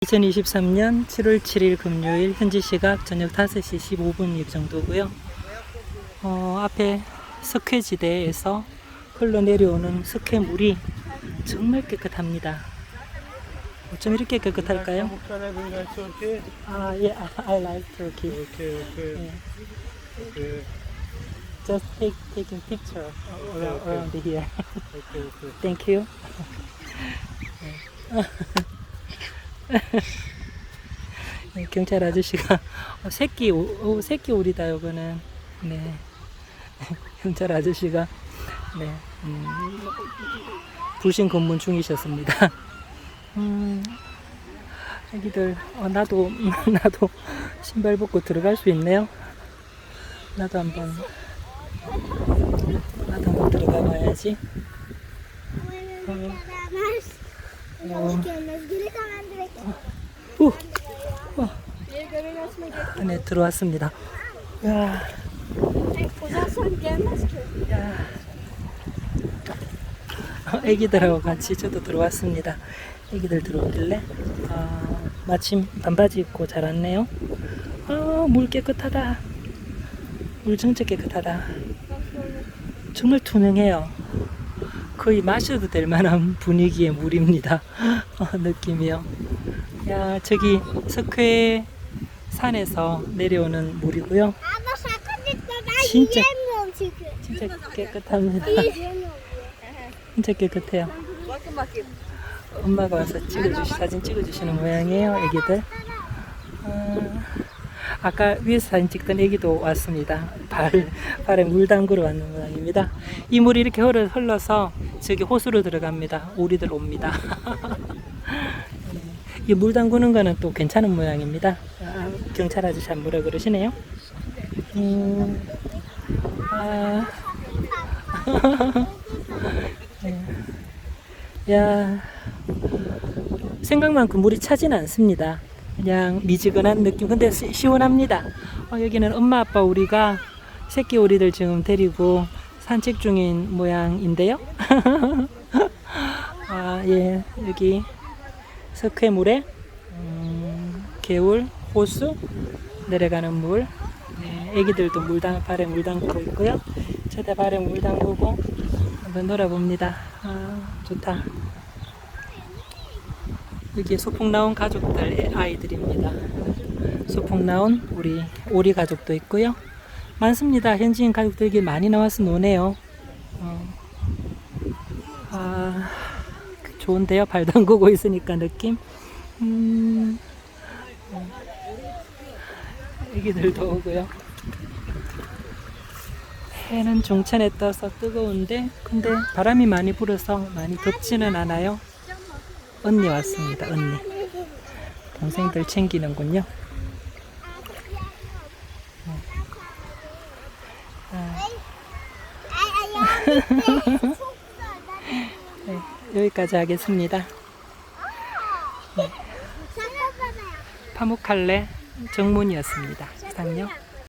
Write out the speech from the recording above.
2023년 7월 7일 금요일 현지 시각 저녁 5시 15분 정도고요. 어, 앞에 석회지대에서 흘러내려오는 석회물이 정말 깨끗합니다. 어쩜 이렇게 깨끗할까요? 아, 예, I like Turkey. Okay, okay, 예. okay, Just take, taking picture around here. okay, okay. Thank you. 네, 경찰 아저씨가 어, 새끼 오, 오, 새끼 오리다 요거는 네 경찰 아저씨가 네 음, 불신 검문 중이셨습니다. 음, 애기들 어, 나도 나도 신발 벗고 들어갈 수 있네요. 나도 한번 나도 한번 들어가 봐야지. 어, 후, 안에 들어왔습니다. 야, 야. 어, 애기들하고 같이 저도 들어왔습니다. 애기들 들어오길래 아, 마침 반바지 입고 잘 왔네요. 아, 물 깨끗하다. 물 진짜 깨끗하다. 정말 투명해요. 거의 마셔도 될 만한 분위기의 물입니다. 어, 느낌이요. 야, 저기 석회 산에서 내려오는 물이고요. Çünkü. 진짜 깨끗합니다. 진짜 깨끗해요. 엄마가 와서 찍어주시 사진 찍어주시는 모양이에요, 애기들. 아, 아까 위에서 사진 찍던 애기도 왔습니다. 발 발에 물 담그러 왔는 모양입니다. 이 물이 이렇게 흘러, 흘러서 저기 호수로 들어갑니다. 오리들 옵니다. 이 물 담그는 거는 또 괜찮은 모양입니다. 아, 경찰 아저씨 한 뭐라 그러시네요. 음, 아, 야, 생각만큼 물이 차진 않습니다. 그냥 미지근한 느낌. 근데 시, 시원합니다. 어, 여기는 엄마 아빠 우리가 새끼 오리들 지금 데리고 산책 중인 모양인데요. 아, 예, 여기 석회물에 음, 개울, 호수 내려가는 물. 네, 애기들도 물담 발에 물 담그고 있고요. 저도 발에 물 담그고 한번 놀아봅니다. 아, 좋다. 여기 소풍 나온 가족들 아이들입니다. 소풍 나온 우리 오리 가족도 있고요. 많습니다. 현지인 가족들이 많이 나와서 노네요. 어. 아, 좋은데요. 발 담그고 있으니까 느낌. 음, 어. 애기들도 오고요. 해는 종천에 떠서 뜨거운데 근데 바람이 많이 불어서 많이 덥지는 않아요. 언니 왔습니다. 언니. 동생들 챙기는군요. 네, 여기까지 하겠습니다. Yap. 파묵칼레 정문이었습니다. 이상요.